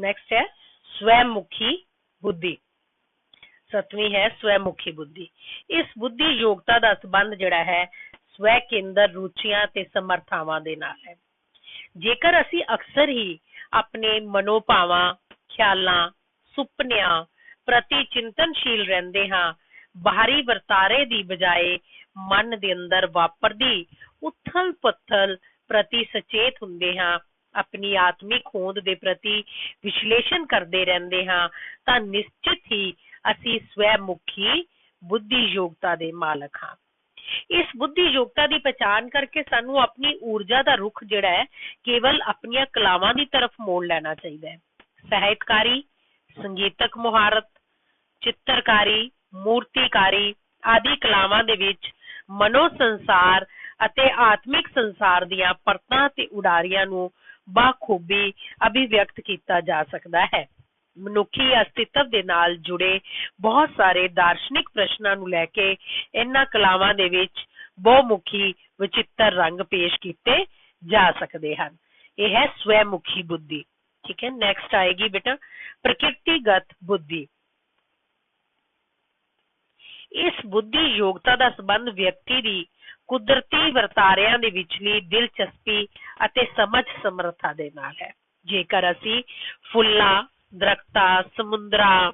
Next ਹੈ ਸਵੈਮੁਖੀ ਬੁੱਧੀ ਸਤਵੀਂ ਹੈ ਸਵੈਮੁਖੀ ਬੁੱਧੀ ਇਸ ਬੁੱਧੀ ਯੋਗਤਾ ਦਾ ਸੰਬੰਧ ਜਿਹੜਾ ਹੈ ਸਵੈ ਕੇਂਦਰ ਰੁਚੀਆਂ ਤੇ ਸਮਰਥਾਵਾਂ ਦੇ ਨਾਲ ਹੈ ਜੇਕਰ ਅਸੀਂ ਅਕਸਰ ਹੀ ਆਪਣੇ ਮਨੋਭਾਵਾਂ ਖਿਆਲਾਂ ਸੁਪਨਿਆਂ ਪ੍ਰਤੀ ਚਿੰਤਨਸ਼ੀਲ ਰਹਿੰਦੇ ਹਾਂ ਬਾਹਰੀ ਵਰਤਾਰੇ ਦੀ ਬਜਾਏ ਮਨ ਦੇ ਅੰਦਰ ਵਾਪਰਦੀ ਉਥਲ ਪੁਥਲ ਪ੍ਰਤੀ ਸੁਚੇਤ ਹੁੰਦੇ ਹਾਂ ਆਪਣੀ ਆਤਮਿਕ ਹੋਂਦ ਦੇ ਪ੍ਰਤੀ ਵਿਸ਼ਲੇਸ਼ਣ ਕਰਦੇ ਰਹਿੰਦੇ ਹਾਂ, ਤਾਂ ਨਿਸ਼ਚਿਤ ਹੀ ਅਸੀਂ ਸਵੈਮੁਖੀ ਬੁੱਧੀ ਯੋਗਤਾ ਦੇ ਮਾਲਕ ਹਾਂ। ਇਸ ਬੁੱਧੀ ਦੀ ਪਛਾਣ ਕਰਕੇ ਸਾਨੂੰ ਆਪਣੀ ਊਰਜਾ ਦਾ ਰੁਖ ਜਿਹੜਾ ਹੈ, ਕੇਵਲ ਆਪਣੀਆਂ ਕਲਾਵਾਂ ਦੀ ਤਰਫ ਮੋੜ ਲੈਣਾ ਚਾਹੀਦਾ ਹੈ। ਸਾਹਿਤਕਾਰੀ, ਸੰਗੀਤਕ ਮੁਹਾਰਤ, ਚਿੱਤਰਕਾਰੀ, ਮੂਰਤੀਕਾਰੀ ਆਦਿ ਕਲਾਵਾਂ ਦੇ ਵਿੱਚ ਮਨੋ ਸੰਸਾਰ ਅਤੇ ਆਤਮਿਕ ਸੰਸਾਰ ਦੀਆਂ ਪਰਤਾਂ ਤੇ ਉਡਾਰੀਆਂ ਨੂੰ ਬਾਖੂਬੀ ਅਭਿਵਿਅਕਤ ਕੀਤਾ ਜਾ ਸਕਦਾ ਹੈ। ਮਨੁੱਖੀ ਅਸਤਿਤਵ ਦੇ ਨਾਲ ਜੁੜੇ ਬਹੁਤ ਸਾਰੇ ਦਾਰਸ਼ਨਿਕ ਪ੍ਰਸ਼ਨਾਂ ਨੂੰ ਲੈ ਕੇ ਇਹਨਾਂ ਕਲਾਵਾਂ ਦੇ ਵਿੱਚ ਬਹੁਮੁਖੀ ਵਿਚਿੱਤਰ ਰੰਗ ਪੇਸ਼ ਕੀਤੇ ਜਾ ਸਕਦੇ ਹਨ। ਇਹ ਹੈ ਸਵੈਮੁਖੀ ਬੁੱਧੀ। ਠੀਕ ਹੈ ਨੈਕਸਟ ਆਏਗੀ ਬੇਟਾ, ਪ੍ਰਕਿਰਤੀਗਤ ਬੁੱਧੀ। ਇਸ ਬੁੱਧੀ ਯੋਗਤਾ ਦਾ ਸੰਬੰਧ ਵਿਅਕਤੀ ਦੀ ਕੁਦਰਤੀ ਵਰਤਾਰਿਆਂ ਦੇ ਵਿਚਲੀ ਦਿਲਚਸਪੀ ਅਤੇ ਸਮਝ ਸਮਰੱਥਾ ਦੇ ਨਾਲ ਹੈ। ਜੇਕਰ ਅਸੀਂ ਫੁੱਲਾਂ, ਦਰਖਤਾਂ, ਸਮੁੰਦਰਾਂ,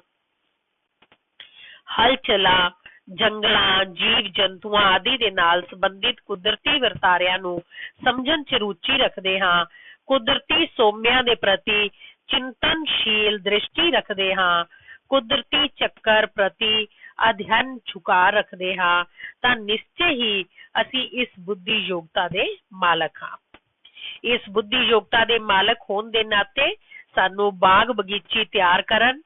ਹਲਚਲਾਂ, ਜੰਗਲਾਂ ਜੀਵ ਜੰਤੂਆਂ ਆਦਿ ਦੇ ਨਾਲ ਸੰਬੰਧਿਤ ਕੁਦਰਤੀ ਵਰਤਾਰਿਆਂ ਨੂੰ ਸਮਝਣ 'ਚ ਰੁਚੀ ਰੱਖਦੇ ਹਾਂ, ਕੁਦਰਤੀ ਸੋਮਿਆਂ ਦੇ ਪ੍ਰਤੀ ਚਿੰਤਨਸ਼ੀਲ ਦ੍ਰਿਸ਼ਟੀ ਰੱਖਦੇ ਹਾਂ, ਕੁਦਰਤੀ ਚੱਕਰ ਪ੍ਰਤੀ ਅਧਿਐਨ ਝੁਕਾ ਰੱਖਦੇ ਹਾਂ, ਤਾਂ ਨਿਸ਼ਚੈ ਹੀ ਅਸੀਂ ਇਸ ਬੁੱਧੀ ਯੋਗਤਾ ਦੇ ਮਾਲਕ ਹਾਂ। ਇਸ ਬੁੱਧੀ ਯੋਗਤਾ ਦੇ ਮਾਲਕ ਹੋਣ ਦੇ ਨਾਤੇ ਸਾਨੂੰ ਬਾਗ ਬਗੀਚੀ ਤਿਆਰ ਕਰਨ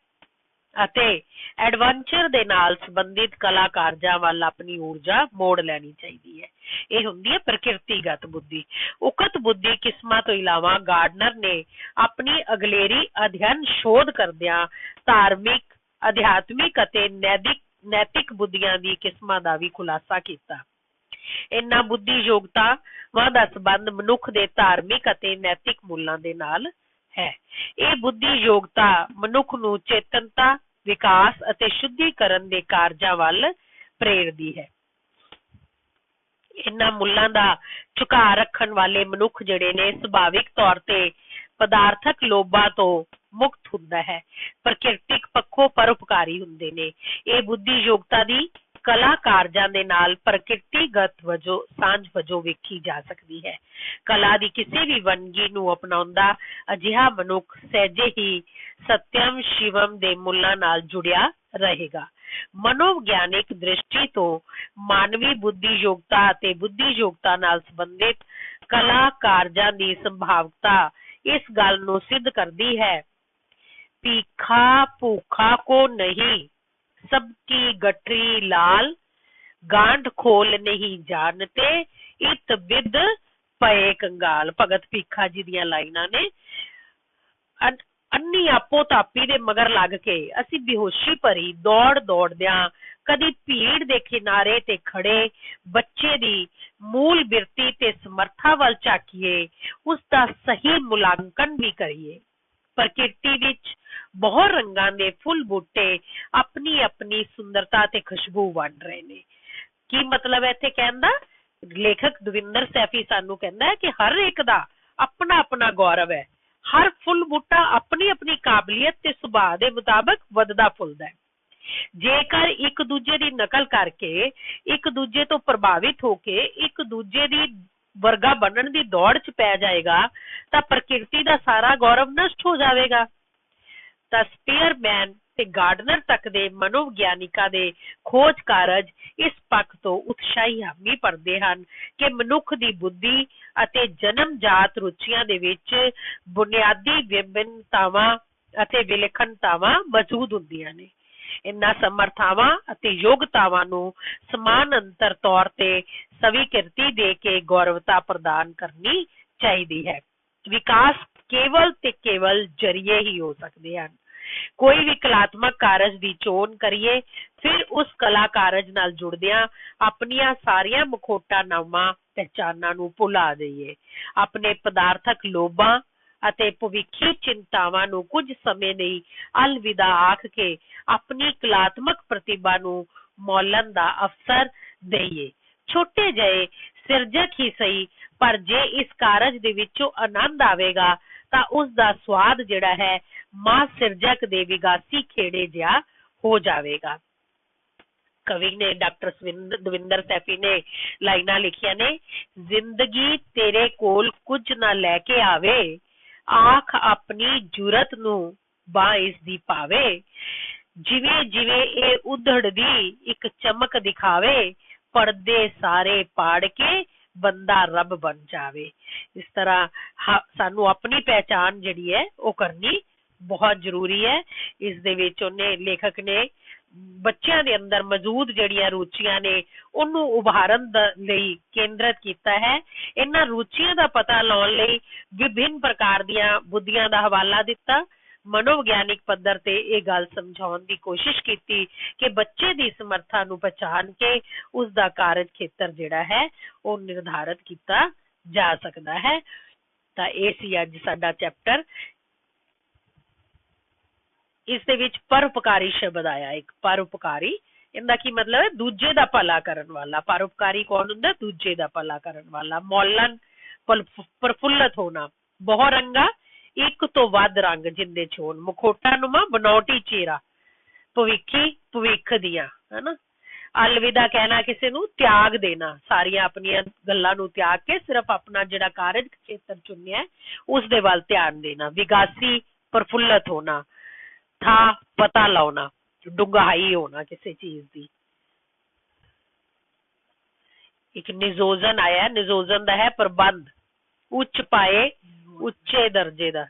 ਅਤੇ ਐਡਵੈਂਚਰ ਦੇ ਨਾਲ ਸੰਬੰਧਿਤ ਕਲਾ ਕਾਰਜਾਂ ਵੱਲ ਆਪਣੀ ਊਰਜਾ ਮੋੜ ਲੈਣੀ ਚਾਹੀਦੀ ਹੈ। ਇਹ ਹੁੰਦੀ ਹੈ ਪ੍ਰਕਿਰਤੀਗਤ ਬੁੱਧੀ। ਉਕਤ ਬੁੱਧੀ ਕਿਸਮਾਂ ਤੋਂ ਇਲਾਵਾ ਗਾਰਡਨਰ ਨੇ ਆਪਣੀ ਅਗਲੇਰੀ ਅਧਿਐਨ ਸ਼ੋਧ ਕਰਦਿਆਂ ਧਾਰਮਿਕ, ਅਧਿਆਤਮਿਕ ਅਤੇ ਨੈਤਿਕ ਨੈਤਿਕ ਬੁੱਧੀਆਂ ਦੀ ਕਿਸਮਾਂ ਦਾ ਵੀ ਖੁਲਾਸਾ ਕੀਤਾ। ਇਹਨਾਂ ਬੁੱਧੀ ਯੋਗਤਾਵਾਂ ਦਾ ਸੰਬੰਧ ਮਨੁੱਖ ਦੇ ਧਾਰਮਿਕ ਅਤੇ ਨੈਤਿਕ ਮੁੱਲਾਂ ਦੇ ਨਾਲ ਹੈ। ਇਹ ਬੁੱਧੀ ਯੋਗਤਾ ਮਨੁੱਖ ਨੂੰ ਚੇਤਨਤਾ, ਵਿਕਾਸ ਅਤੇ ਸ਼ੁੱਧੀਕਰਨ ਦੇ ਕਾਰਜਾਂ ਵੱਲ ਪ੍ਰੇਰਦੀ ਹੈ। ਇਹਨਾਂ ਮੁੱਲਾਂ ਦਾ ਝੁਕਾ ਰੱਖਣ ਵਾਲੇ ਮਨੁੱਖ ਜਿਹੜੇ ਨੇ ਸੁਭਾਵਿਕ ਤੌਰ ਤੇ ਪਦਾਰਥਕ ਲੋਭਾਂ ਤੋਂ ਮੁਕਤ ਹੁੰਦਾ ਹੈ। ਪ੍ਰਕਿਰਤਿਕ ਪੱਖੋਂ ਪਰਉਪਕਾਰੀ ਹੁੰਦੇ ਨੇ। ਇਹ ਬੁੱਧੀ ਯੋਗਤਾ ਦੀ ਕਲਾ ਕਾਰਜਾਂ ਦੇ ਨਾਲ ਪ੍ਰਕਿਰਤੀਗਤ ਵਜੋਂ, ਸਾਂਝ ਵਜੋਂ ਵੇਖੀ ਜਾ ਸਕਦੀ ਹੈ। ਕਲਾ ਦੀ ਕਿਸੇ ਵੀ ਵੰਨਗੀ ਨੂੰ ਅਪਣਾਉਂਦਾ ਅਜਿਹਾ ਮਨੁੱਖ ਸਹਿਜੇ ਹੀ ਸਤਿਅਮ ਸ਼ਿਵਮ ਦੇ ਮੁੱਲਾਂ ਨਾਲ ਜੁੜਿਆ ਰਹੇਗਾ। ਮਨੋਵਿਗਿਆਨਿਕ ਦ੍ਰਿਸ਼ਟੀ ਤੋਂ ਮਾਨਵੀ ਬੁੱਧੀ ਯੋਗਤਾ ਅਤੇ ਬੁੱਧੀ ਯੋਗਤਾ ਨਾਲ ਸੰਬੰਧਿਤ ਕਲਾ ਕਾਰਜਾਂ ਦੀ ਸੰਭਾਵਤਾ ਇਸ ਗੱਲ ਨੂੰ ਸਿੱਧ ਕਰਦੀ ਹੈ ਭੀਖਾ ਭੂਖਾ ਕੋ ਨਹੀਂ ਸਭ ਕੀ ਗਟਰੀ ਲਾਲ ਗਾਂਢ ਖੋਲ ਨਹੀਂ ਜਾਣਤੇ ਇਤ ਬਿਦ ਪਏ ਕੰਗਾਲ ਭਗਤ ਭੀਖਾ ਜੀ ਦੀਆਂ ਲਾਈਨਾਂ ਨੇ ਅੰਨੀ ਆਪੋ ਤਾਪੀ ਦੇ ਮਗਰ ਲੱਗ ਕੇ ਅਸੀਂ ਬੇਹੋਸ਼ੀ ਭਰੀ ਦੌੜ ਦੌੜਦਿਆਂ ਕਦੀ ਭੀੜ ਦੇ ਕਿਨਾਰੇ ਤੇ ਖੜੇ ਬੱਚੇ ਦੀ ਮੂਲ ਬਿਰਤੀ ਤੇ ਸਮਰੱਥਾ ਵੱਲ ਝਾਕੀਏ ਉਸ ਦਾ ਸਹੀ ਮੁਲਾਂਕਣ ਵੀ ਕਰੀਏ ਪ੍ਰਕਿਰਤੀ ਵਿੱਚ ਬਹੁਤ ਰੰਗਾਂ ਦੇ ਫੁੱਲ ਬੂਟੇ ਆਪਣੀ ਆਪਣੀ ਸੁੰਦਰਤਾ ਤੇ ਖੁਸ਼ਬੂ ਵੰਡ ਰਹੇ ਨੇ। ਕੀ ਮਤਲਬ ਹੈ ਇੱਥੇ ਕਹਿੰਦਾ ਲੇਖਕ ਦਵਿੰਦਰ ਸੈਫੀ ਸਾਨੂੰ ਕਹਿੰਦਾ ਹੈ ਕਿ ਹਰ ਇੱਕ ਦਾ ਆਪਣਾ ਆਪਣਾ ਗੌਰਵ ਹੈ। ਹਰ ਫੁੱਲ ਬੂਟਾ ਆਪਣੀ ਆਪਣੀ ਕਾਬਲੀਅਤ ਤੇ ਸੁਭਾਅ ਦੇ ਮੁਤਾਬਕ ਵੱਧਦਾ ਫੁੱਲਦਾ ਹੈ। ਜੇਕਰ ਇੱਕ ਦੂਜੇ ਦੀ ਨਕਲ ਕਰਕੇ ਇੱਕ ਦੂਜੇ ਤੋਂ ਪ੍ਰਭਾਵਿਤ ਹੋ ਕੇ ਇੱਕ ਦੂਜੇ ਦੀ ਵਰਗਾ ਬਣਨ ਦੀ ਦੌੜ 'ਚ ਪੈ ਜਾਏਗਾ, ਤਾਂ ਪ੍ਰਕਿਰਤੀ ਦਾ ਸਾਰਾ ਗੌਰਵ ਨਸ਼ਟ ਹੋ ਜਾਵੇਗਾ। ਤਾਂ ਸਪੀਅਰਮੈਨ ਤੇ ਗਾਰਡਨਰ ਤੱਕ ਦੇ ਮਨੋਵਿਗਿਆਨਿਕਾਂ ਦੇ ਖੋਜ ਕਾਰਜ ਇਸ ਪੱਖ ਤੋਂ ਉਤਸ਼ਾਹੀ ਹਾਮੀ ਪਰਦੇ ਹਨ ਕਿ ਮਨੁੱਖ ਦੀ ਬੁੱਧੀ ਅਤੇ ਜਨਮਜਾਤ ਰੁਚੀਆਂ ਦੇ ਵਿੱਚ ਬੁਨਿਆਦੀ ਵਿਭਿੰਨਤਾਵਾਂ ਅਤੇ ਵਿਲੱਖਣਤਾਵਾਂ ਮੌਜੂਦ ਹੁੰਦੀਆਂ ਨੇ। ਇਨ੍ਹਾਂ ਸਮਰਥਾਵਾਂ ਅਤੇ ਯੋਗਤਾਵਾਂ ਨੂੰ ਸਮਾਨ ਅੰਤਰ ਤੌਰ ਤੇ ਸਵੀਕ੍ਰਿਤੀ ਦੇ ਕੇ ਗੌਰਵਤਾ ਪ੍ਰਦਾਨ ਕਰਨੀ ਚਾਹੀਦੀ ਹੈ। ਵਿਕਾਸ ਕੇਵਲ ਤੇ ਕੇਵਲ ਜਰੀਏ ਹੀ ਹੋ ਸਕਦੇ ਹਨ। ਕੋਈ ਵੀ ਕਲਾਤਮਕ ਕਾਰਜ ਦੀ ਚੋਣ ਕਰੀਏ, ਫਿਰ ਉਸ ਕਲਾ ਕਾਰਜ ਨਾਲ ਜੁੜਦਿਆਂ ਆਪਣੀਆਂ ਸਾਰੀਆਂ ਮਖੋਟਾ ਪਹਿਚਾਨਾਂ ਨੂੰ ਭੁਲਾ ਦੇਈਏ। ਆਪਣੇ ਪਦਾਰਥਕ ਲੋਭਾਂ ਅਤੇ ਭਵਿੱਖੀ ਚਿੰਤਾਵਾਂ ਨੂੰ ਕੁਝ ਸਮੇਂ ਲਈ ਅਲਵਿਦਾ ਆਖ ਕੇ ਆਪਣੀ ਕਲਾਤਮਕ ਪ੍ਰਤਿਭਾ ਨੂੰ ਮੌਲਣ ਦਾ ਅਵਸਰ ਦੇਈਏ। ਛੋਟੇ ਜਿਹੇ ਸਿਰਜਕ ਹੀ ਸਹੀ, ਪਰ ਜੇ ਇਸ ਕਾਰਜ ਦੇ ਵਿੱਚੋਂ ਆਨੰਦ ਆਵੇਗਾ ਤਾਂ ਉਸ ਦਾ ਸਵਾਦ ਜਿਹੜਾ ਹੈ, ਮਾਂ ਸਿਰਜਕ ਦੇ ਵਿਗਾਸੀ ਖੇੜੇ ਜਿਹਾ ਹੋ ਜਾਵੇਗਾ। ਕਵੀ ਨੇ, ਡਾਕਟਰ ਦਵਿੰਦਰ ਸੈਫੀ ਨੇ ਲਾਈਨਾਂ ਲਿਖੀਆਂ ਨੇ, ਜ਼ਿੰਦਗੀ ਤੇਰੇ ਕੋਲ ਕੁਝ ਨਾ ਲੈ ਕੇ ਆਵੇ, ਆਖ ਆਪਣੀ ਜੁਰਤ ਨੂੰ ਬਾ ਇਸ ਦੀ ਪਾਵੇ। ਜਿਵੇਂ ਜਿਵੇਂ ਇਹ ਉਧੜਦੀ ਇੱਕ ਚਮਕ ਦਿਖਾਵੇ, ਪਰਦੇ ਸਾਰੇ ਪਾੜ ਕੇ ਬੰਦਾ ਰੱਬ ਬਣ ਜਾਵੇ। ਇਸ ਤਰ੍ਹਾਂ ਸਾਨੂੰ ਆਪਣੀ ਪਹਿਚਾਣ ਜਿਹੜੀ ਹੈ, ਉਹ ਕਰਨੀ ਬਹੁਤ ਜ਼ਰੂਰੀ ਹੈ। ਇਸ ਦੇ ਵਿੱਚ ਉਹਨੇ ਲੇਖਕ ਨੇ ਬੱਚਿਆਂ ਦੇ ਅੰਦਰ ਮੌਜੂਦ ਜਿਹੜੀਆਂ ਰੁਚੀਆਂ ਨੇ, ਉਹਨੂੰ ਉਭਾਰਨ ਲਈ ਕੇਂਦਰਿਤ ਕੀਤਾ ਹੈ। ਇਹਨਾਂ ਰੁਚੀਆਂ ਦਾ ਪਤਾ ਲਾਉਣ ਲਈ ਵਿਭਿੰਨ ਪ੍ਰਕਾਰ ਦੀਆਂ ਬੁੱਧੀਆਂ ਦਾ ਹਵਾਲਾ ਦਿੱਤਾ। ਮਨੋਵਿਗਿਆਨਿਕ ਪੱਧਰ ਤੇ ਇਹ ਗੱਲ ਸਮਝਾਉਣ ਦੀ ਕੋਸ਼ਿਸ਼ ਕੀਤੀ ਕਿ ਬੱਚੇ ਦੀ ਸਮਰੱਥਾ ਨੂੰ ਪਛਾਣ ਕੇ ਉਸਦਾ ਕਾਰਜ ਖੇਤਰ ਜਿਹੜਾ ਹੈ, ਉਹ ਨਿਰਧਾਰਤ ਕੀਤਾ ਜਾ ਸਕਦਾ ਹੈ। ਤਾਂ ਇਹ ਸੀ ਅੱਜ ਸਾਡਾ ਚੈਪਟਰ ਇਸ ਦੇ ਵਿੱਚ ਪਰਉਪਕਾਰੀ ਸ਼ਬਦ ਆਇਆ, ਇੱਕ ਪਰਉਪਕਾਰੀ। ਇਹਦਾ ਕੀ ਮਤਲਬ ਹੈ? ਦੂਜੇ ਦਾ ਭਲਾ ਕਰਨ ਵਾਲਾ। ਪਰਉਪਕਾਰੀ ਕੌਣ ਹੁੰਦਾ? ਦੂਜੇ ਦਾ ਭਲਾ ਕਰਨ ਵਾਲਾ। ਮੌਲਨ ਪ੍ਰਫੁੱਲਤ ਹੋਣਾ। ਬਹੁ ਇੱਕ ਤੋਂ ਵੱਧ ਰੰਗ ਜਿੰਦੇ ਛੋਣ ਮੁਖੋਟਾ ਨੂਮਾ ਚਿਹਰਾ ਭਵਿੱਖੀ, ਭਵਿੱਖ ਦੀਆਂ, ਹੈਨਾ? ਅਲਵਿਦਾ ਕਹਿਣਾ ਕਿਸੇ ਨੂੰ, ਤਿਆਗ ਦੇਣਾ। ਸਾਰੀਆਂ ਆਪਣੀਆਂ ਗੱਲਾਂ ਨੂੰ ਤਿਆਗ ਕੇ ਸਿਰਫ ਆਪਣਾ ਜਿਹੜਾ ਕਾਰਜ ਖੇਤਰ ਚੁਣਿਆ ਉਸ ਦੇ ਵੱਲ ਧਿਆਨ ਦੇਣਾ। ਵਿਗਾਸੀ, ਪ੍ਰਫੁੱਲਤ ਹੋਣਾ। ਥਾ ਪਤਾ ਲਾਉਣਾ। ਡੁੰਗਾਈ ਹੋਣਾ ਕਿਸੇ ਚੀਜ਼ ਦੀ। ਇੱਕ ਨਿਜ਼ੋਜ਼ਨ ਆਇਆ। ਨਿਜ਼ੋਜ਼ਨ ਦਾ ਹੈ ਪ੍ਰਬੰਧ। ਉੱਚ ਪਾਏ ਉੱਚੇ ਦਰਜੇ ਦਾ।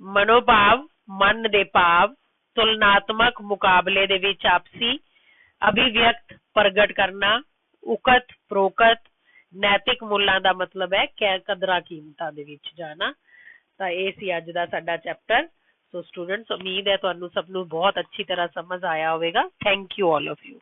ਮਨੋਭਾਵ, ਮਨ ਦੇ ਭਾਵ, ਤੁਲਨਾਤਮਕ ਮੁਕਾਬਲੇ ਦੇ ਵਿੱਚ ਆਪਸੀ ਅਭਿਵਿਅਕਤ, ਪ੍ਰਗਟ ਕਰਨਾ, ਉਕਤ, ਪ੍ਰੋਕਤ, ਨੈਤਿਕ ਮੁੱਲਾਂ ਦਾ ਮਤਲਬ ਹੈ ਕਦਰਾਂ ਕੀਮਤਾਂ ਦੇ ਵਿੱਚ ਜਾਣਾ। ਤਾਂ ਇਹ ਸੀ ਅੱਜ ਦਾ ਸਾਡਾ ਚੈਪਟਰ ਸੋ ਸਟੂਡੈਂਟਸ ਉਮੀਦ ਹੈ ਤੁਹਾਨੂੰ ਸਭ ਨੂੰ ਬਹੁਤ ਅੱਛੀ ਤਰ੍ਹਾਂ ਸਮਝ ਆਇਆ ਹੋਵੇਗਾ। Thank you all of you